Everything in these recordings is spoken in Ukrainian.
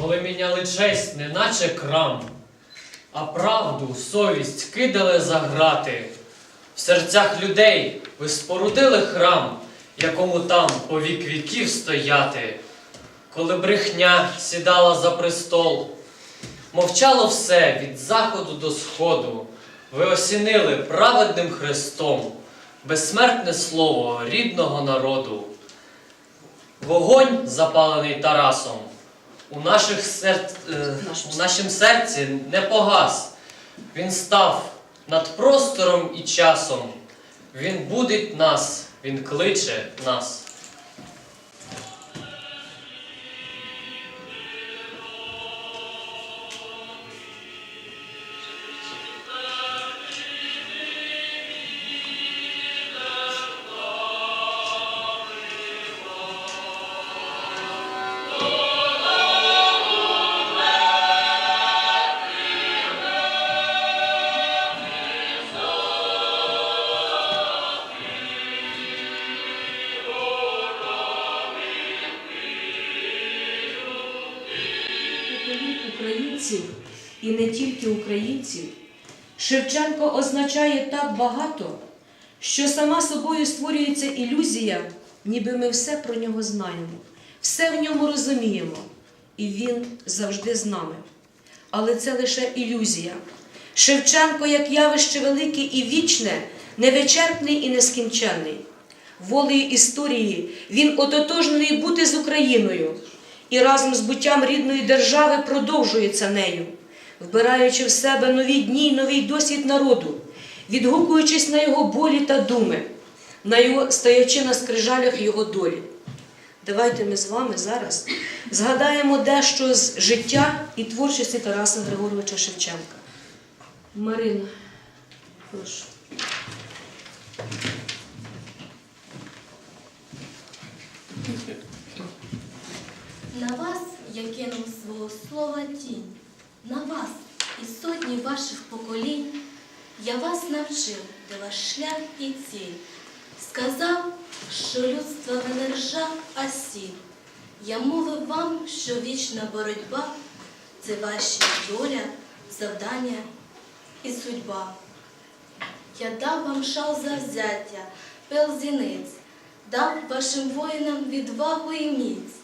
ставили честь, неначе крам, а правду, совість кидали за грати. В серцях людей ви спорудили храм, якому там по вік віків стояти. Коли брехня сідала за престол, мовчало все від заходу до сходу. Ви осінили праведним хрестом, безсмертне слово рідного народу. Вогонь, запалений Тарасом, у, наших сер... е, у нашім серці не погас. Він став над простором і часом. Він будить нас, він кличе нас. Українців і не тільки українців, Шевченко означає так багато, що сама собою створюється ілюзія, ніби ми все про нього знаємо, все в ньому розуміємо, і він завжди з нами. Але це лише ілюзія. Шевченко, як явище велике і вічне, невичерпний і нескінченний. Волею історії він ототожнений бути з Україною і разом з буттям рідної держави продовжується нею, вбираючи в себе нові дні й новий досвід народу, відгукуючись на його болі та думи, на його стоячи на скрижалях його долі. Давайте ми з вами зараз згадаємо дещо з життя і творчості Тараса Григоровича Шевченка. Марина, прошу. На вас я кинув свого слова тінь, на вас і сотні ваших поколінь. Я вас навчив, де ваш шлях і ціль. Сказав, що людство не держа, а сіль. Я мовив вам, що вічна боротьба це ваша доля, завдання і судьба. Я дав вам шал завзяття, пил зіниць, дав вашим воїнам відвагу і міць.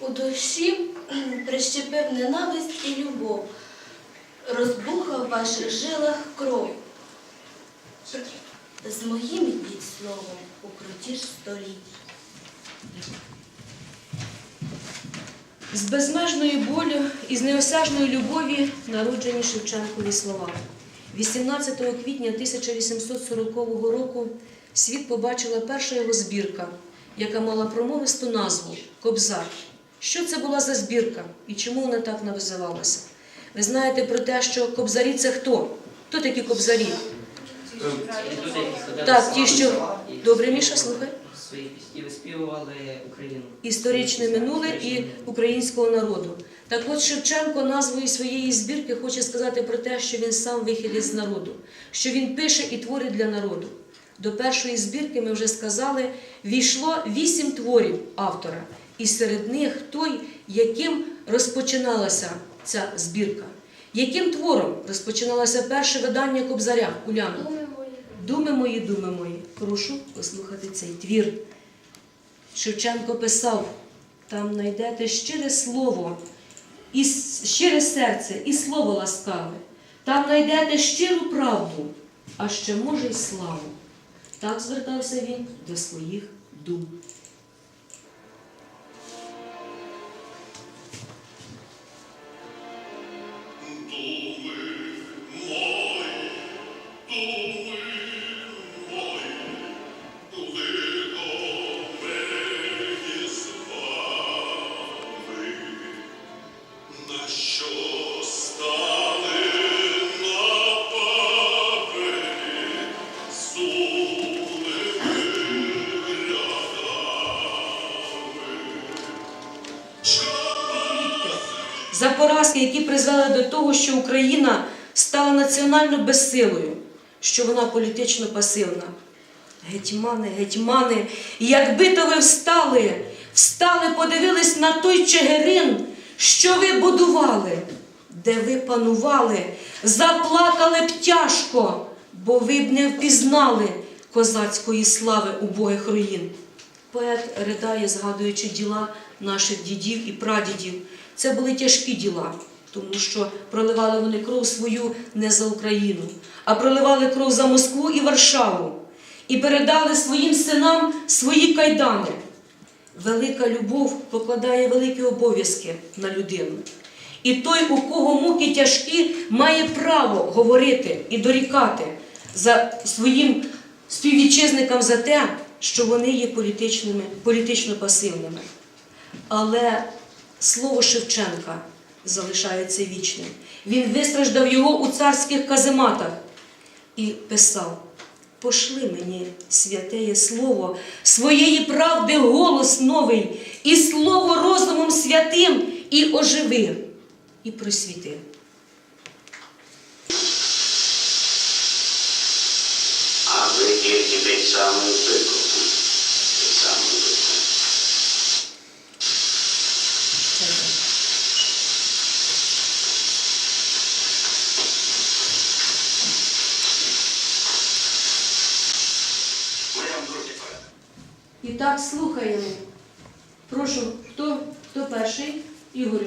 У душі прищепив ненависть і любов, розбухав в ваших жилах кров. З моїм йдіть словом у круті ж століть. З безмежної болю і з неосяжної любові народжені Шевченкові слова. 18 квітня 1840 року світ побачила перша його збірка, яка мала промовисту назву Кобзар. Що це була за збірка і чому вона так називалася? Ви знаєте про те, що кобзарі це хто? Хто такі кобзарі? Так, ті, що добре, Міша, слухай. свої пісні виспівували Україну. історичне минуле і українського народу. Так от Шевченко назвою своєї збірки хоче сказати про те, що він сам вихідець з народу, що він пише і творить для народу. До першої збірки ми вже сказали, війшло вісім творів автора, і серед них той, яким розпочиналася ця збірка. Яким твором розпочиналося перше видання Кобзаря Уляна? Думи мої, думи мої. Прошу послухати цей твір. Шевченко писав, там знайдете щире слово, і щире серце, і слово ласкаве. Там знайдете щиру правду, а ще може й славу. Так звертався він до своїх дум. За поразки, які призвели до того, що Україна стала національно безсилою, що вона політично пасивна. Гетьмани, гетьмани, якби то ви встали, встали, подивились на той Чигирин, що ви будували, де ви панували, заплакали б тяжко, бо ви б не впізнали козацької слави убогих руїн. Поет ридає, згадуючи діла наших дідів і прадідів. Це були тяжкі діла, тому що проливали вони кров свою не за Україну, а проливали кров за Москву і Варшаву і передали своїм синам свої кайдани. Велика любов покладає великі обов'язки на людину. І той, у кого муки тяжкі, має право говорити і дорікати за своїм співвітчизникам за те, що вони є політично пасивними. Але слово Шевченка залишається вічним. Він вистраждав його у царських казематах і писав: Пошли мені святеє слово, своєї правди голос новий, і слово розумом святим, і оживи, і просвіти. А ви тільки під самим викликом. Під самим викликом. Ми вам друзі порадимо. І так слухаємо. Прошу, хто, хто перший? Ігорю.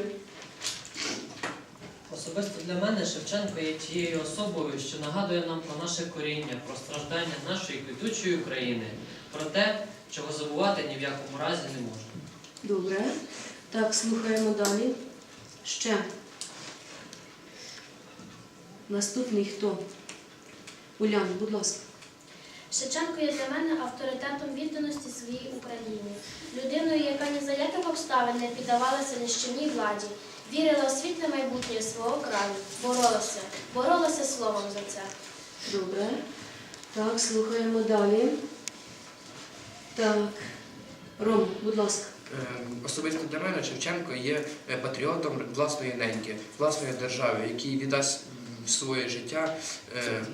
Особисто для мене Шевченко є тією особою, що нагадує нам про наше коріння, про страждання нашої квітучої України, про те, чого забувати ні в якому разі не можна. Добре. Так, слухаємо далі. Ще. Наступний хто? Уляна, будь ласка. Шевченко є для мене авторитетом відданості своїй Україні, людиною, яка ні за яких обставин не піддавалася нищівній владі, вірила у світле майбутнє свого краю, боролася, боролася словом за це. Добре. Так, слухаємо далі. Так. Ром, будь ласка. Е, Особисто для мене Шевченко є е, патріотом власної неньки, власної держави, який віддасть своє життя, е,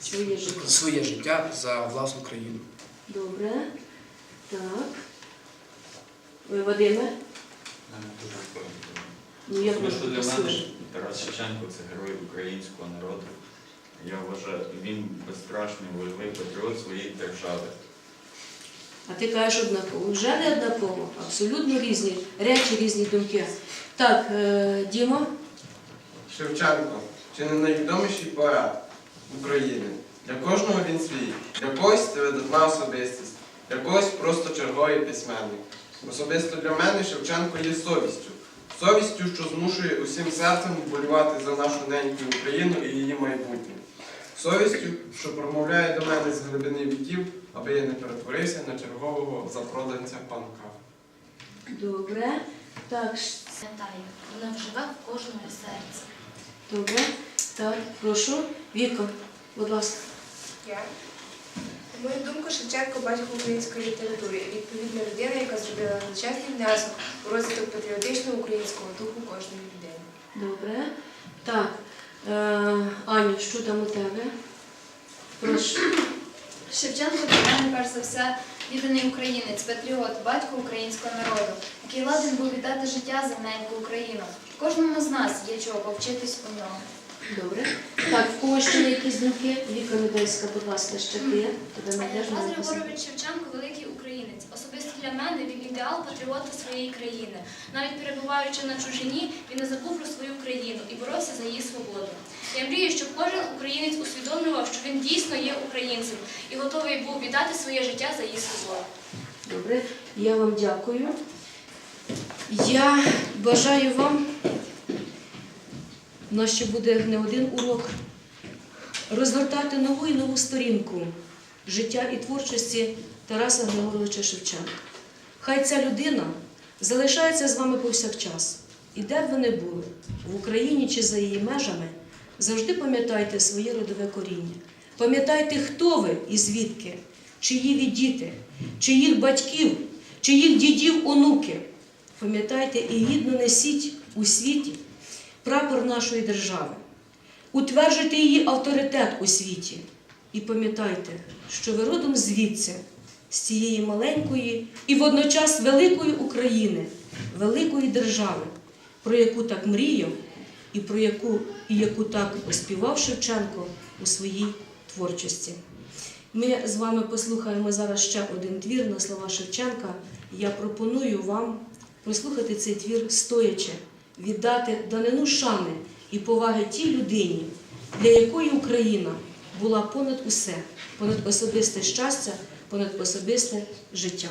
Своє життя. своє життя за власну країну. Добре. Так. Ви, Вадиме? Ну, як Тому що для мене? Тарас Шевченко це герой українського народу. Я вважаю, він безстрашний вольовий патріот своєї держави. А ти кажеш однаково. Вже не однаково. Абсолютно різні речі, різні думки. Так, е, Діма. Шевченко, чи не найвідоміший поет України? Для кожного він свій, для когось це видатна особистість, для когось просто черговий письменник. Особисто для мене Шевченко є совістю. Совістю, що змушує усім серцем вболівати за нашу неньку Україну і її майбутнє. Совістю, що промовляє до мене з глибини віків, аби я не перетворився на чергового запроданця панка. Добре. Так, Пам'ятаю, вона вживе в кожному серці. добре. Так, прошу. Віко, будь ласка. Я. На мою думку, Шевченко батько української літератури і відповідна людина, яка зробила величезний внесок у розвиток патріотичного українського духу кожної людини. Добре. Так. Е, Аню, що там у тебе? Прошу. Шевченко для мене, перш за все, відданий українець, патріот, батько українського народу, який ладен був віддати життя за неньку Україну. Кожному з нас є чого повчитись у нього. Добре. Так, в кого ще є якісь думки? Віка Медельська, будь ласка, ще ти. Тебе не теж Тарас Григорович Шевченко великий українець. Особисто для мене він ідеал патріота своєї країни. Навіть перебуваючи на чужині, він не забув про свою країну і боровся за її свободу. Я мрію, щоб кожен українець усвідомлював, що він дійсно є українцем і готовий був віддати своє життя за її свободу. Добре, я вам дякую. Я бажаю вам, у нас ще буде не один урок, розгортати нову і нову сторінку життя і творчості Тараса Григоровича Шевченка. Хай ця людина залишається з вами повсякчас. І де б ви не були, в Україні чи за її межами, завжди пам'ятайте своє родове коріння. Пам'ятайте, хто ви і звідки, чиї ви діти, чиїх батьків, чиїх дідів, онуки. Пам'ятайте і гідно несіть у світі прапор нашої держави. Утверджуйте її авторитет у світі. І пам'ятайте, що ви родом звідси, з цієї маленької і водночас великої України, великої держави. про яку так мріяв і про яку, і яку так співав Шевченко у своїй творчості. Ми з вами послухаємо зараз ще один твір на слова Шевченка. Я пропоную вам прослухати цей твір стоячи, віддати данину шани і поваги тій людині, для якої Україна була понад усе, понад особисте щастя, понад особисте життя.